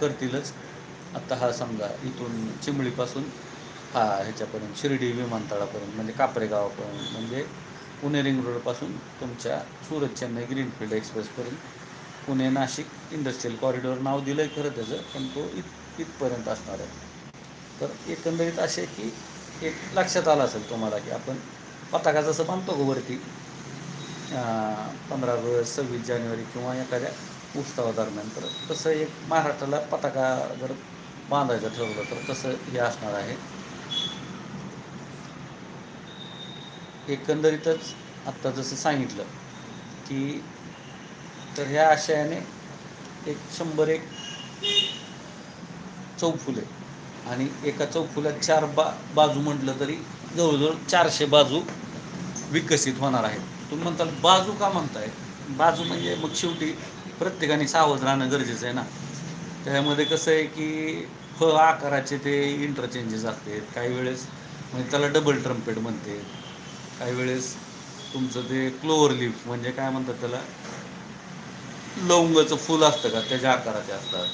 करतीलच. आत्ता हा समजा इथून चिंबळीपासून हा ह्याच्यापर्यंत शिर्डी विमानतळापर्यंत म्हणजे कापरेगावापर्यंत म्हणजे पुणे रिंग रोडपासून तुमच्या सुरत चेन्नई ग्रीनफील्ड एक्सप्रेसपर्यंत. पुणे नाशिक इंडस्ट्रीयल कॉरिडॉर नाव दिलं आहे खरं त्याचं पण तो इत इथपर्यंत असणार आहे. तर एकंदरीत असे की एक लक्षात आलं असेल तुम्हाला की आपण पताका जसं बांधतो गो वरती? पंधरा ऑगस्ट सव्वीस जानेवारी किंवा एखाद्या उत्सवादरम्यान. तर तसं एक महाराष्ट्राला पताका जर बांधायचं ठरवलं तर तसं हे असणार आहे. एकंदरीतच आत्ता जसं सांगितलं की तर ह्या आशयाने एक शंभर एक चौफुले आणि एका चौफुल्यात चार बा बाजू म्हटलं तरी जवळजवळ चारशे बाजू विकसित होणार आहेत. तुम्ही म्हणताल बाजू का म्हणताय? बाजू म्हणजे मग शेवटी प्रत्येकाने सावध राहणं गरजेचं आहे ना. त्यामध्ये कसं आहे की फ आकाराचे ते इंटरचेंजेस असतात. काही वेळेस म्हणजे त्याला डबल ट्रम्पेट म्हणते काही वेळेस तुमचं ते क्लोअर लिफ म्हणजे काय म्हणतात त्याला? लवंगाचं फुल असतं का? त्याच्या आकाराचे असतात.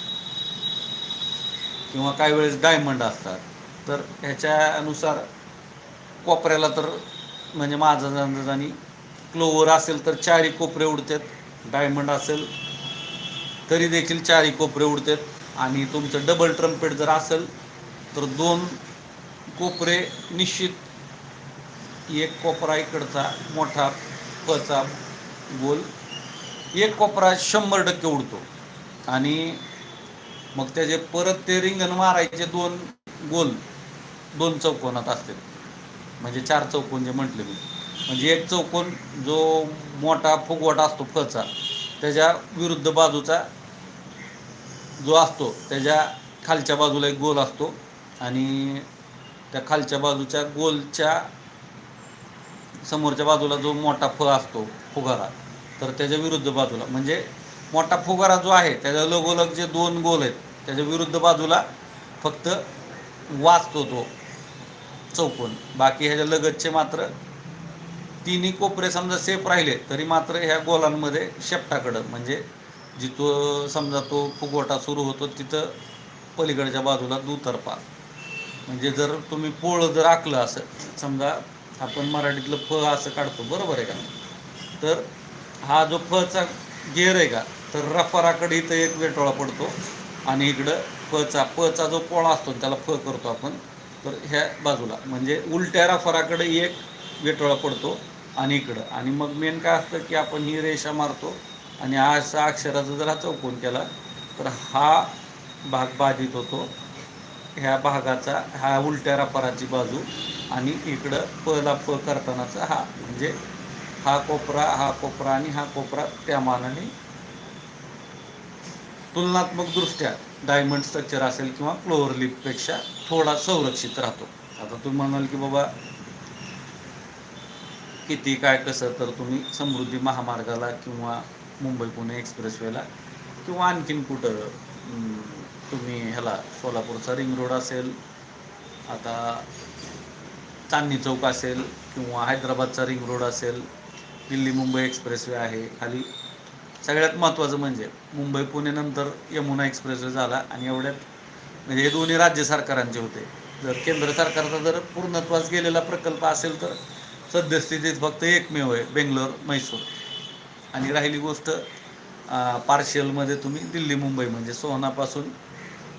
किंवा काही वेळेस डायमंड असतात. तर ह्याच्यानुसार कोपऱ्याला तर म्हणजे माझा अंदाज आणि क्लोवर असेल तर चारी कोपरे उडतात. डायमंड असेल तरी देखील चारही कोपरे उडतात. आणि तुमचं डबल ट्रम्पेट जर असेल तर दोन कोपरे निश्चित. एक कोपरा इकडचा मोठा पचा गोल. एक कोपरा शंभर टक्के उडतो. आणि मग त्याचे परत ते रिंगण मारायचे दोन गोल दोन चौकोनात असतात म्हणजे चार चौकोन जे म्हटले मी. म्हणजे एक चौकोन जो मोठा फुगवट असतो फचा त्याच्या विरुद्ध बाजूचा जो असतो त्याच्या खालच्या बाजूला एक गोल असतो आणि त्या खालच्या बाजूच्या गोलच्या समोरच्या बाजूला जो मोठा फळ असतो फुगारा तर त्याच्या विरुद्ध बाजूला. म्हणजे मोठा फुगारा जो आहे त्याच्या लगोलग जे दोन गोल आहेत त्याच्या विरुद्ध बाजूला फक्त वाचतो तो चौकोन. बाकी ह्याच्या लगतचे मात्र तिन्ही कोपरे समजा सेफ राहिले तरी मात्र ह्या गोलांमध्ये शेपटाकडं म्हणजे जिथं समजा तो फुगवटा सुरू होतो तिथं पलीकडच्या बाजूला दुतर्फा. म्हणजे जर तुम्ही पोळं जर आखलं असं समजा आपण मराठीतलं फ असं काढतो बरोबर आहे का? तर हा जो फचा गेअर आहे का तर रफाराकडे इथं एक वेटोळा पडतो आणि इकडं फचा पचा जो पोळा असतो त्याला फ करतो आपण. तर ह्या बाजूला म्हणजे उलट्या रफराकडे एक वेटोळा पडतो. आणि इकडं आणि मग मेन काय असतं की आपण ही रेषा मारतो आणि हा असा अक्षराचा जर हा चौकोन केला तर हा भाग बाधित होतो. ह्या भागाचा हा उलट्या रफाराची बाजू आणि इकडं पला फ करतानाचा हा. म्हणजे हा कोपरा हा कोपरा आणि हा कोपरा त्या मानाने तुलनात्मकदृष्ट्या डायमंड स्ट्रक्चर असेल किंवा फ्लोअर लिपपेक्षा थोडा संरक्षित राहतो. आता तुम्ही म्हणाल की बाबा किती काय कसं तर तुम्ही समृद्धी महामार्गाला किंवा मुंबई पुणे एक्सप्रेसवेला किंवा आणखीन कुठं तुम्ही ह्याला सोलापूरचा रिंग रोड असेल आता चांदणी चौक असेल किंवा हैदराबादचा रिंग रोड असेल दिल्ली मुंबई एक्सप्रेसवे आहे खाली सगळ्यात महत्त्वाचं म्हणजे मुंबई पुणेनंतर यमुना एक्सप्रेसवे झाला आणि एवढ्यात म्हणजे हे दोन्ही राज्य सरकारांचे होते. जर केंद्र सरकारचा जर पूर्णत्वास गेलेला प्रकल्प असेल तर सद्यस्थितीत फक्त एकमेव आहे बेंगलोर मैसूर आणि राहिली गोष्ट पार्शियलमध्ये तुम्ही दिल्ली मुंबई. म्हणजे सोनापासून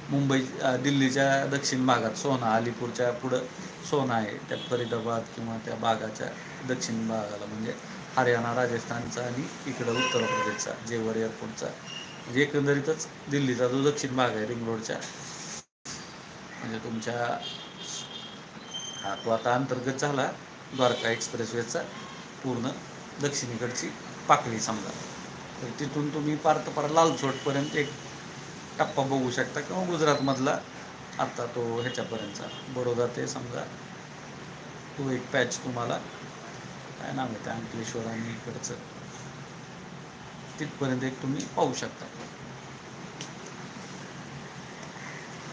मुंबई दिल्लीच्या दक्षिण भागात सोना अलीपूरच्या पुढं सोना आहे. त्या फरीदाबाद किंवा त्या भागाच्या दक्षिण भागाला म्हणजे हरियाणा राजस्थानचा आणि इकडं उत्तर प्रदेशचा जेवर एअरपोर्टचा. म्हणजे एकंदरीतच दिल्लीचा जो दक्षिण भाग आहे रिंग रोडच्या म्हणजे तुमच्या हा तो आता अंतर्गत झाला. द्वारका एक्सप्रेसवेचा पूर्ण दक्षिणेकडची पाकळी समजा. तर तिथून तुम्ही पार लालचोटपर्यंत एक टप्पा बघू शकता किंवा गुजरातमधला आत्ता तो ह्याच्यापर्यंतचा. बडोदा ते समजा तो एक पॅच तुम्हाला काय नाव आहे त्या अंकलेश्वर आणि इकडचं. तिथपर्यंत एक तुम्ही पाहू शकता.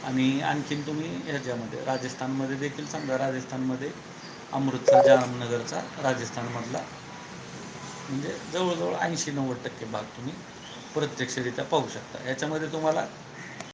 आणि आणखीन तुम्ही ह्याच्यामध्ये राजस्थानमध्ये देखील समजा राजस्थानमध्ये अमृतसर जामनगरचा राजस्थानमधला. म्हणजे जवळजवळ ऐंशी नव्वद टक्के भाग तुम्ही प्रत्यक्षरित्या पाहू शकता. याच्यामध्ये तुम्हाला